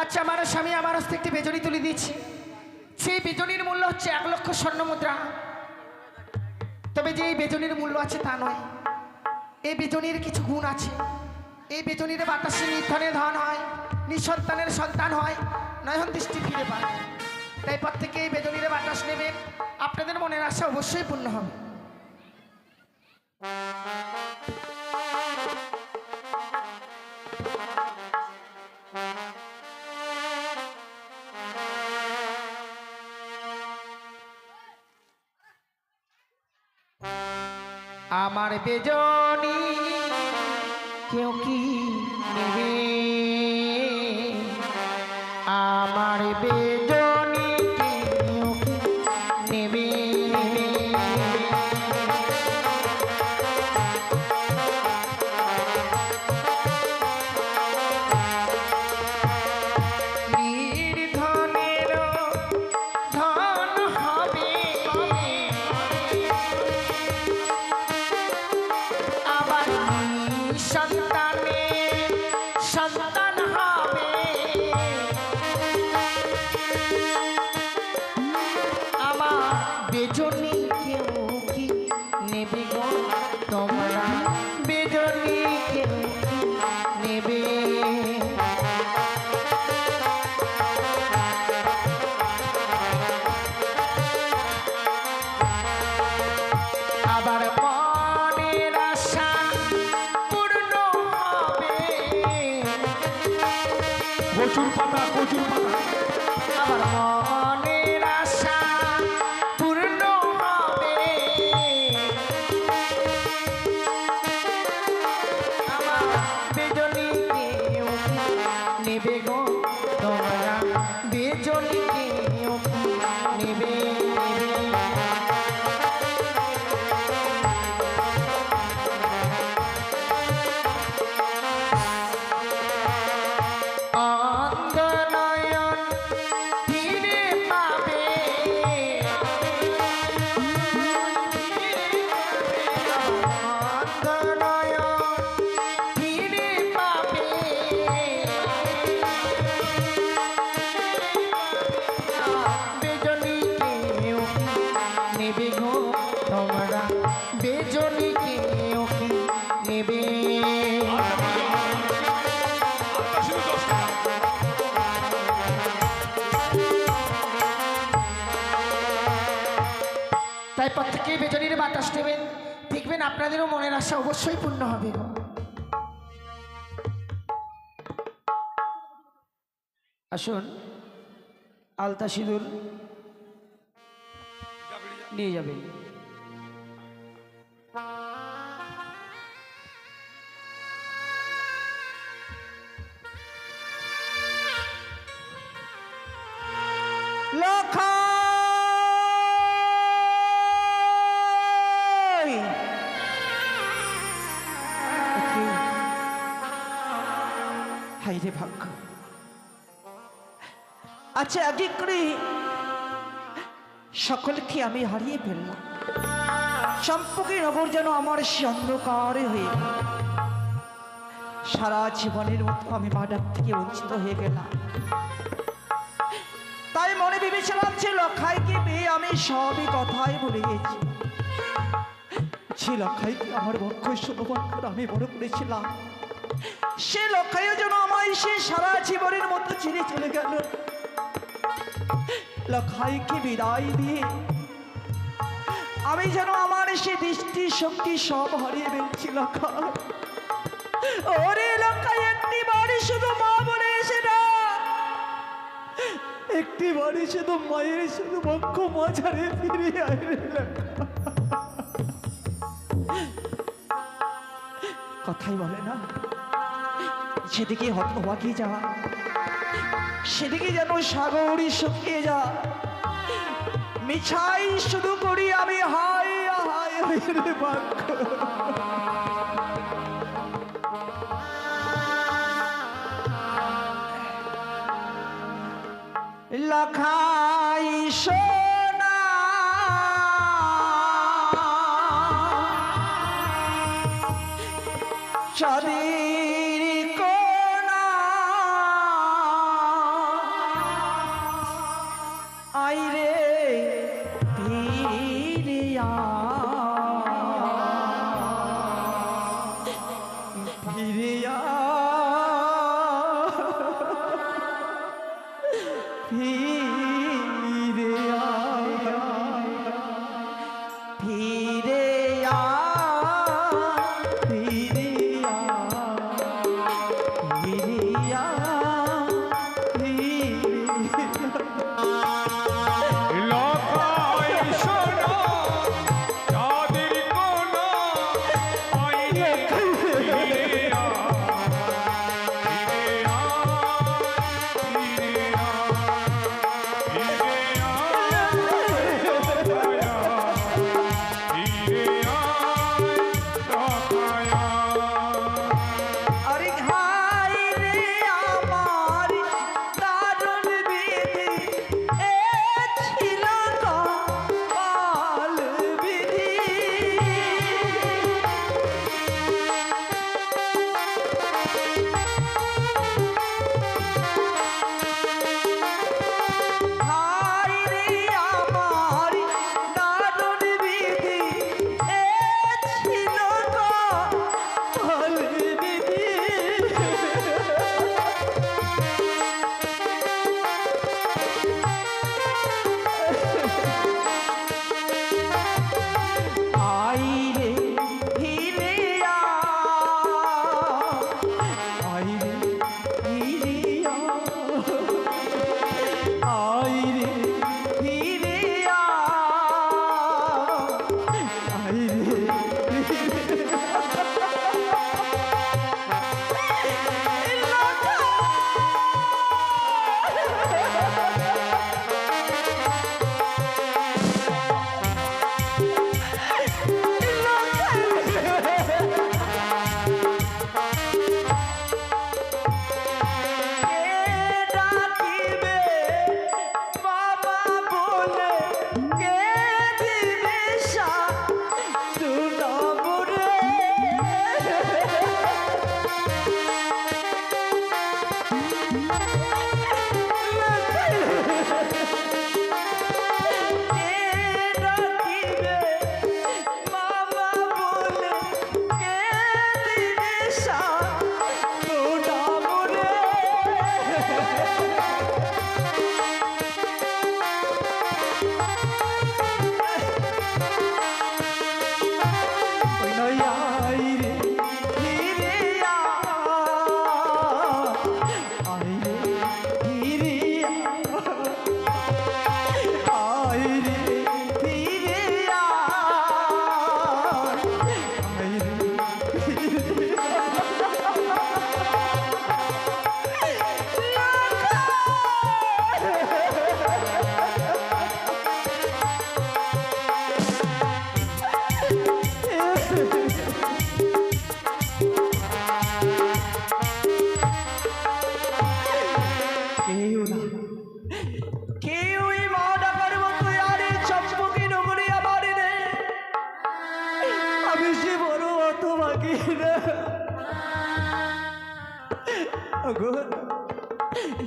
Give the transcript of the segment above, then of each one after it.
আচ্ছা আমার স্বামী আমার হস্তে একটি বেজনি তুলে দিয়েছে। সেই বেজনির মূল্য হচ্ছে এক লক্ষ স্বর্ণ মুদ্রা। তবে যে এই বেজনির মূল্য আছে তা নয়। এই বেজনির কিছু গুণ আছে। এই বেজনির বাতাসে নির্ধনে ধন হয়, নিঃসন্তানের সন্তান হয়, নয়ন দৃষ্টি ফিরে পায়। তাই প্রত্যেকে এই বেজনির বাতাস নেবেন আপনাদের মনের আশা অবশ্যই পূর্ণ হবে। আমার বেজনি কেউ কি নেবে? প্রত্যেকেই বেতনের বাতাস নেবেন। দেখবেন আপনাদেরও মনের আশা অবশ্যই পূর্ণ হবে আসুন, আলতা সিঁদুর নিয়ে যাবেন। করে সকলকে আমি হারিয়ে ফেললাম। সম্পর্কে নগর যেন আমার সে অন্ধকারে হয়ে সারা জীবনের মতো আমি মাডার থেকে বঞ্চিত হয়ে গেলাম। তাই মনে বিবেচনা ছিল লখাইকে পেয়ে আমি সবই কথাই ভুলে গেছি। সে লখাইকে আমার বক্ষ শুভবান করে আমি বড় করেছিলাম, সে লখাইও যেন আমায় সে সারা জীবনের মতো ছেড়ে চলে গেল। লখাইকে বিদায় দিয়ে? আমি যেন আমার সে দৃষ্টি শক্তি সব হারিয়ে ফেলছি ওরে লখাই, একটি বাড়ি শুধু মা বলে এসে না। একটি বাড়ি শুধু মায়ের, শুধু বক্ষ মাঝারে ফিরে আয়। কথাই বলে না, সেদিকে হতভাগি যা সেদিকে যেন সাগরই শুকিয়ে যা মিছাই শুধু করি আমি হাই হাই লখাই সোনা। চাঁদের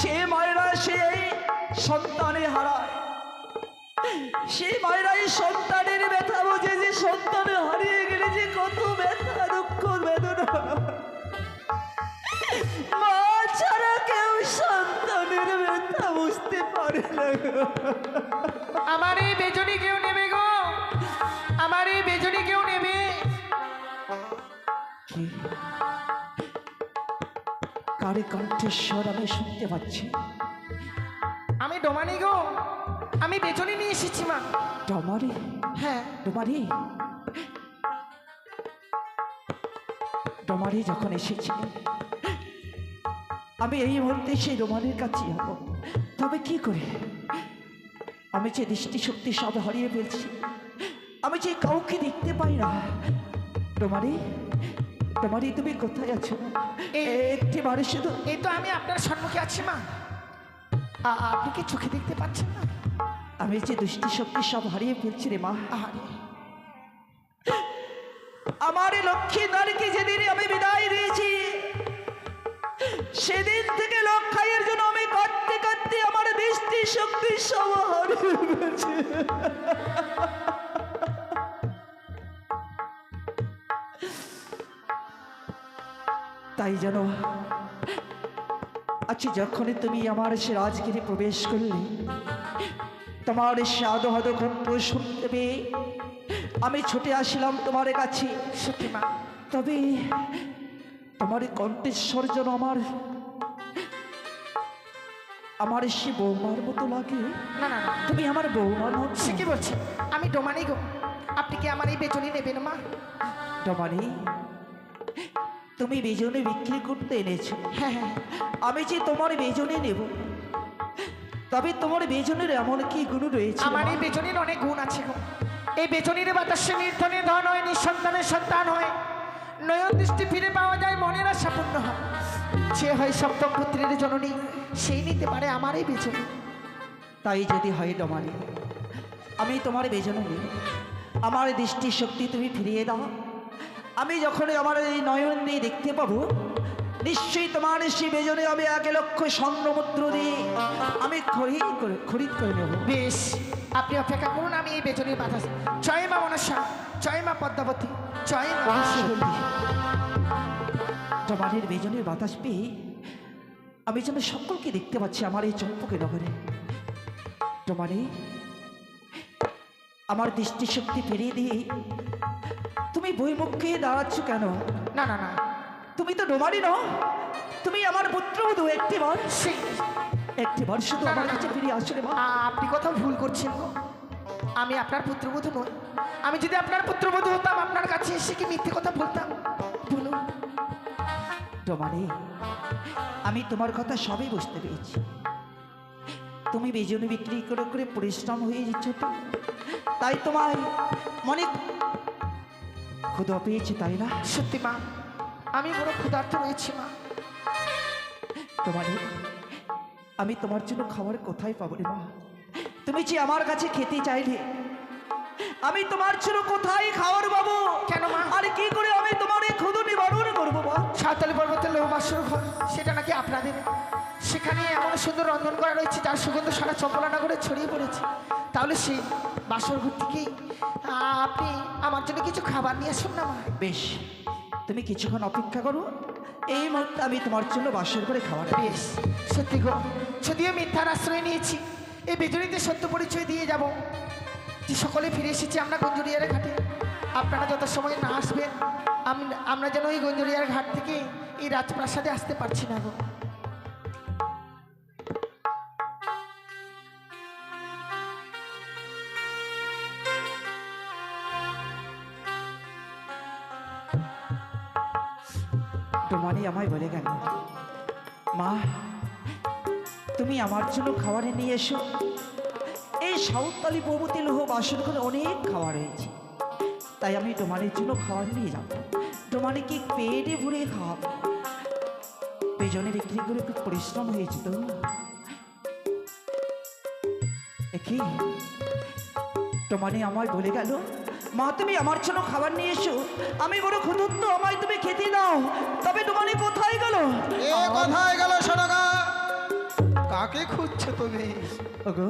সে মায়েরা সেই সন্তানে হারায়। সে মায়েরাই সন্তানের ব্যথা যে হারিয়ে গেলে যে কত ব্যথা, দুঃখ, বেদনা। মা ছাড়া কেউ সন্তানের ব্যথা বুঝতে পারে না। আমার এই বেজনি কেউ নেবে? কারে কণ্ঠস্বর আমি শুনতে পাচ্ছি। আমি ডোমানি গো আমি বেজনি নিয়ে এসেছি মা। ডমারি? হ্যাঁ। ডমারি? ডমারি যখন এসেছে আমি এই মুহূর্তে সেই ডোমারির কাছে যাব। তবে কি করে? আমি যে দৃষ্টিশক্তি সব হারিয়ে ফেলছি আমি যে কাউকে দেখতে পাই না। ডোমারি? ডোমারি তুমি কোথায় আছো? এই- একটি বারে শুধু। এই তো আমি আপনার সম্মুখে আছি মা। আপনি কি চোখে দেখতে পাচ্ছেন না? আমি যে দৃষ্টিশক্তি সব হারিয়ে ফেলছি রে মা। আমার লক্ষ্মী নারীকে যেদিন আমি বিদায় দিয়েছি সেদিন থেকে লক্ষাইয়ের জন্য আমি কাঁদতে কাঁদতে আমার দৃষ্টি শক্তি সব হারিয়ে গেছে তাই যেন আচ্ছা যখনই তুমি আমার সে রাজগিরি প্রবেশ করলে তোমার সে আদো কণ্ঠ শুনতে পেয়ে আমি ছুটে আসলাম তোমার কাছে। তবে তোমার কণ্ঠেশ্বর যেন আমার আমার সে বৌমার মতো লাগে। না না তুমি আমার বৌমার সে কি বলছে? আমি ডোমানি গো। আপনি কি আমার এই বেতনই নেবেন মা? ডমানি? তুমি বেজনে বিক্রি করতে এনেছো। হ্যাঁ হ্যাঁ আমি যে তোমার বেজনে নেব। তবে তোমার বেজনের এমন কি গুণ রয়েছে? আমার? এই বেজনির অনেক গুণ আছে গো। এই বেজনির বাতাসে নির্ধনে ধন হয় নিঃসন্তানের সন্তান হয়। নয়ন দৃষ্টি ফিরে পাওয়া যায় মনের আশা পূর্ণ হয়। যে হয় সপ্তম পুত্রের জননী সেই নিতে পারে আমার এই বেজনি তাই যদি হয় ডমানি আমি তোমার বেজনে নেব। আমার দৃষ্টি শক্তি তুমি ফিরিয়ে দাও। আমি যখন আমার এই নয়ন দিয়ে দেখতে পাবো নিশ্চয়ই তোমার সেই বেজনে আমি এক লক্ষ স্বর্ণমুদ্র দিয়ে আমি খরিদ করে খরিদ করে নেব। বেশ আপনি অপেক্ষা করুন আমি এই বেজনির বাতাস জয় মা মনসা জয় মা পদ্মাবতী জয় মা। বেজনের বাতাস পেয়ে আমি যেন সকলকে দেখতে পাচ্ছি আমার এই চম্পকে নগরে। জমানে আমার দৃষ্টিশক্তি ফিরিয়ে দিয়ে তুমি বইমুখে দাঁড়াচ্ছ কেন? না না না। তুমি তো ডোমারি নও। তুমি আমার পুত্রবধূ একটিবার একটি একটিবার শুধু না, না, আমার। কাছে ফিরে আসলে আপনি কোথাও ভুল করছেন গো। আমি আপনার পুত্রবধূ নই। আমি যদি আপনার পুত্রবধূ হতাম আপনার কাছে এসে কি মিথ্যে কথা বলতাম? বলুন। ডোমারি আমি তোমার কথা সবই বুঝতে পেরেছি। তুমি বেজনে বিক্রি করে করে পরিশ্রম হয়ে যাচ্ছ তো। তাই তোমার মনে ক্ষুদা পেয়েছি তাই না? সত্যি মা আমি বড় ক্ষুধার্ত রয়েছি মা। তোমার আমি তোমার জন্য খাবার কোথায় পাবো রে মা? তুমি যে আমার কাছে খেতে চাইলে আমি তোমার জন্য কোথায় খাবার পাবো? কেন মা? আরে কি করে সাঁওতালি পর্বতের লোহবাসর ঘর সেটা নাকি আপনাদের? সেখানে এমন সুন্দর রন্ধন করা রয়েছে যার সুগন্ধ সারা চম্পলানগরে ছড়িয়ে পড়েছে। তাহলে সেই বাসর ঘর থেকে আপনি আমার জন্য কিছু খাবার নিয়ে আসুন না মা। বেশ তুমি কিছুক্ষণ অপেক্ষা করো। এই মুহূর্তে আমি তোমার জন্য বাসর করে খাবার বেশ সত্যি গো যদিও মিথ্যার আশ্রয় নিয়েছি এই বেজনিতে সত্য পরিচয় দিয়ে যাব। যে সকলে ফিরে এসেছি আমরা গঞ্জুরিয়ার ঘাটে। আপনারা যত সময় না আসবেন আমরা যেন ওই গঞ্জুরিয়ার ঘাট থেকে এই রাজপ্রাসাদে আসতে পারছি না গো। তোমারই আমায় বলে গেল। মা, তুমি আমার জন্য খাবারে নিয়ে এসো। এই সাউতালি প্রভৃতি লোহ বাসন করে অনেক খাবার রয়েছে। তাই আমি তোমাদের জন্য খাবার নিয়ে যাব। তোমারে কি পেটে ভরে খাওয়াবো। পেজনে বিক্রি করে খুব পরিশ্রম হয়েছে তো। কি তোমারে আমায় বলে গেল মা তুমি আমার জন্য খাবার নিয়ে এসো। আমি বড় ক্ষুদ্র আমায় তুমি খেতে দাও। তবে তোমারে কোথায় গেল? এ কোথায় গেল সোনকা কাকে খুঁজছো তুমি? ওগো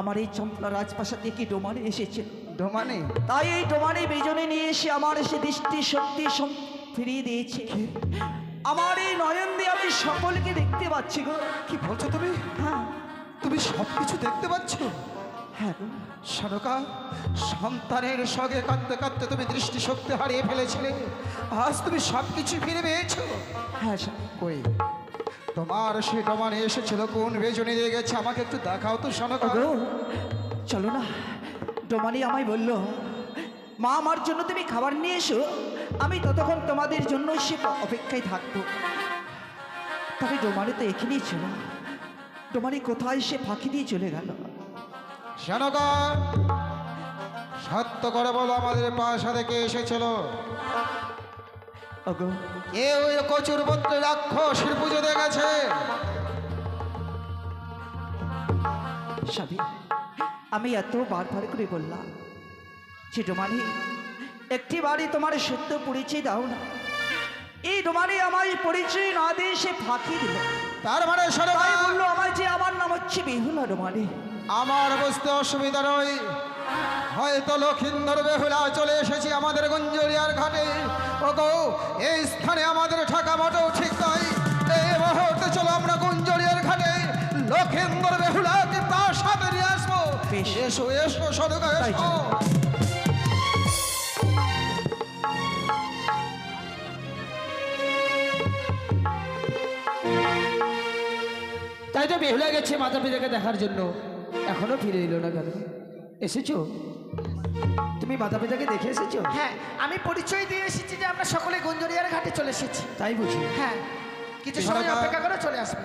আমার এই চম্পলা রাজপ্রাসাদ থেকে কি ডোমানে এসেছে। ডোমানে তাই এই ডোমানে বেজনে নিয়ে এসে আমার সে দৃষ্টি শক্তি ফিরিয়ে দিয়েছে। আমার এই নয়ন দিয়ে আমি সকলকে দেখতে পাচ্ছি গো। কি বলছো তুমি? হ্যাঁ। তুমি সব কিছু দেখতে পাচ্ছ? হ্যাঁ সোনকা সন্তানের সঙ্গে কাঁদতে কাঁদতে তুমি দৃষ্টিশক্তি হারিয়ে ফেলেছিলে। আজ তুমি সব কিছু ফিরে পেয়েছ। হ্যাঁ। কই? তোমার সে ডোমানে এসেছিল কোন বেজনে দিয়ে গেছে আমাকে একটু দেখাও তো সোনকা চলো না। ডোমানি আমায় বলল মা আমার জন্য তুমি খাবার নিয়ে এসো। আমি ততক্ষণ তোমাদের জন্য সে অপেক্ষায় থাকব। তবে ডোমানি তো এখানেই ছিল ডোমানি কোথায় সে ফাঁকি দিয়ে চলে গেল? সত্য করে বলো আমাদের প্রাসাদে কে এসেছিল। ওই কচুর পত্রে রাক্ষসের পুজো স্বামী আমি এত বারবার করে বললাম যে ডোমানি একটি বাড়ি তোমার সত্য পরিচয় দাও না। এই ডোমানি আমায় পরিচয় না দিয়ে সে ফাঁকি দিল। তার মানে বলল আমার যে আমার নাম হচ্ছে বেহুলা ডোমানি আমার বুঝতে অসুবিধা নয়। হয়তো লক্ষিন্দর বেহুলা চলে এসেছি আমাদের গঞ্জরিয়ার ঘাটে। ওগো এই স্থানে আমাদের ঠাকা মোটেও ঠিক নয় এই মুহূর্তে চলো আমরা এসো এসো সদকা এসো। তাই তো। বেহুলা গেছে মাতা পিতাকে দেখার জন্য। এখনও ফিরে এলো না কেন? এসেছ? তুমি মাতা পিতাকে দেখে এসেছ? হ্যাঁ আমি পরিচয় দিয়ে এসেছি যে আমরা সকলে গঞ্জরিয়ার ঘাটে চলে এসেছি। তাই বুঝি। হ্যাঁ কিছু সময়। অপেক্ষা করে চলে আসবে।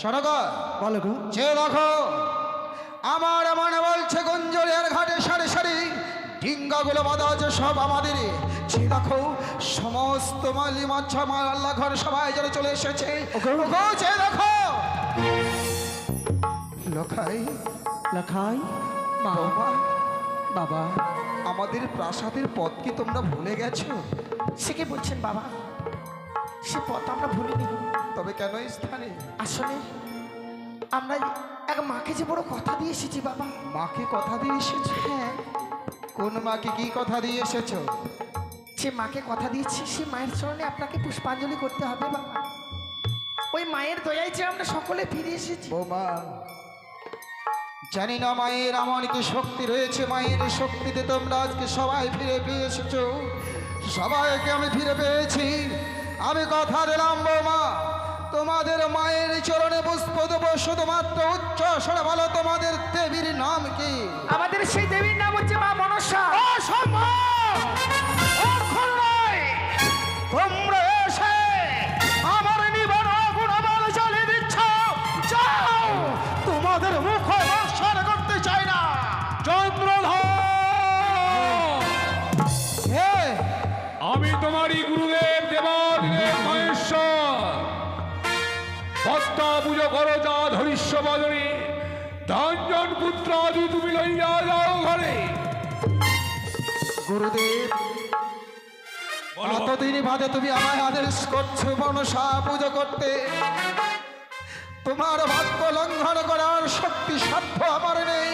সদকা বলো গো। যে দেখো আমার মনে বলছে গঞ্জরিয়ার ঘাটে সারি সারি ডিঙ্গাগুলো বাঁধা আছে সব আমাদের। দেখো সমস্ত মালি মাছা আল্লাহ ঘর সবাই যেন চলে এসেছে। দেখো। লখাই লাখাই বাবা বাবা। আমাদের প্রাসাদের পথ কি তোমরা ভুলে গেছো? সে কি বলছেন বাবা? সে পথ আমরা ভুলিনি। তবে কেন স্থানে? আসলে আমরা এক মাকে যে বড় কথা দিয়ে এসেছি বাবা। মাকে কথা দিয়ে এসেছ? হ্যাঁ। কোন মাকে কি কথা দিয়ে এসেছ? যে মাকে কথা দিয়েছি সে মায়ের চরণে আপনাকে পুষ্পাঞ্জলি করতে হবে বাবা। ওই মায়ের দয়ায় যে আমরা সকলে ফিরে এসেছি। বৌমা জানি না মায়ের এমন কি শক্তি রয়েছে মায়ের শক্তিতে তোমরা আজকে সবাই ফিরে পেয়ে এসেছ। সবাইকে আমি ফিরে পেয়েছি। আমি কথা দিলাম বৌমা। তোমাদের মায়ের চরণে পুষ্প দেব শুধুমাত্র উচ্চ স্বরে বলো তোমাদের দেবীর নাম কি? আমাদের সেই দেবীর নাম হচ্ছে মা মনসা। অসম্ভব! ধনজন পুত্র আদি তুমি লইয়া যাও ঘরে। গুরুদেব। এতদিন বাদে তুমি আমায় আদেশ করছ মনসা পুজো করতে। তোমার ভাগ্য লঙ্ঘন করার শক্তি সাধ্য আমার নেই।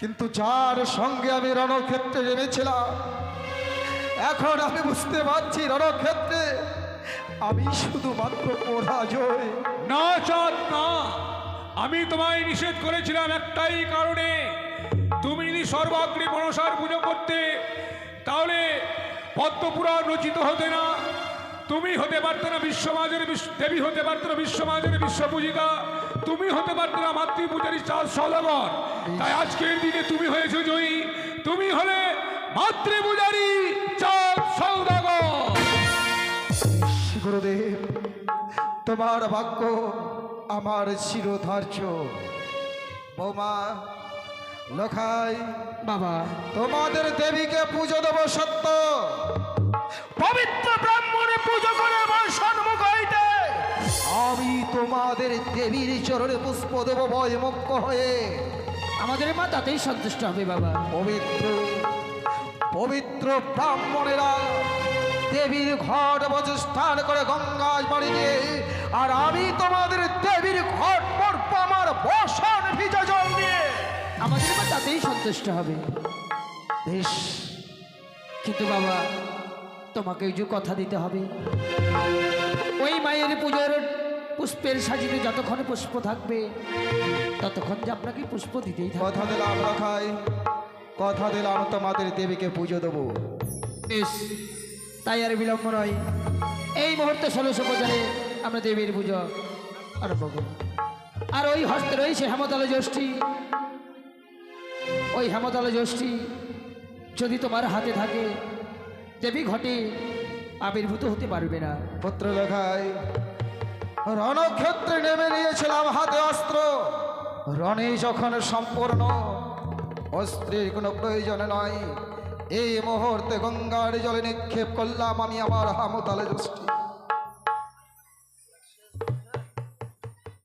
কিন্তু যার সঙ্গে আমি রণক্ষেত্রে নেমেছিলাম এখন আমি বুঝতে পারছি রণক্ষেত্রে আমি শুধুমাত্র পরাজয়। না চাঁদ না। আমি তোমায় নিষেধ করেছিলাম একটাই কারণে। তুমি যদি সর্বাগ্রে মনসার পুজো করতে, তাহলে পদ্মপুরাণ রচিত হতে না। তুমি হতে পারতে না বিশ্বমাজের বিশ্ব- দেবী হতে পারতে না বিশ্বমাজের বিশ্বপূজিকা। তুমি হতে পারতে না মাতৃপূজারী চাঁদ সদাগর। তাই আজকের দিনে তুমি হয়েছে জয়ী। তুমি হলে মাতৃপূজারী চাঁদ সৌদাগর। গুরুদেব, তোমার ভাগ্য আমার চিরধার্য বৌমা লখাই বাবা। তোমাদের দেবীকে পুজো দেবো সত্য। পবিত্র ব্রাহ্মণে পুজো করে আমার সন্মুখ হইতে। আমি তোমাদের দেবীর চরণে পুষ্প দেব ভয়মুক্ত হয়ে। আমাদের মা তাতেই সন্তুষ্ট হবে বাবা। পবিত্র পবিত্র ব্রাহ্মণেরা দেবীর ঘট বজস্থান করে গঙ্গায় বাড়ি আর আমি তোমাদের দেবীর ঘট পর্ব আমার বসন ভিজা জল দিয়ে আমাদের মা তাতেই সন্তুষ্ট হবে। বেশ কিন্তু বাবা তোমাকে যে কথা দিতে হবে। ওই মায়ের পুজোর পুষ্পের সাজিতে যতক্ষণ পুষ্প থাকবে ততক্ষণ যে আপনাকে পুষ্প দিতেই কথা দিলাম রাখাই কথা দিলাম তোমাদের দেবীকে পুজো দেবো। বেশ তাই আর বিলম্ব নয়। এই মুহূর্তে ষোলোশো বাজারে আমরা দেবীর পুজো আরম্ভ করব আর ওই হস্তে রয়েছে হেমতল জ্যোষ্ঠী। ওই হেমতল জ্যোষ্ঠী যদি তোমার হাতে থাকে, দেবী ঘটে আবির্ভূত হতে পারবে না। পুত্র লেখাই রণক্ষেত্রে নেমে নিয়েছিলাম হাতে অস্ত্র। রণে যখন সম্পূর্ণ, অস্ত্রের কোনো প্রয়োজন নয়। এই মুহূর্তে গঙ্গার জলে নিক্ষেপ করলাম আমি আমার হামতালে দৃষ্টি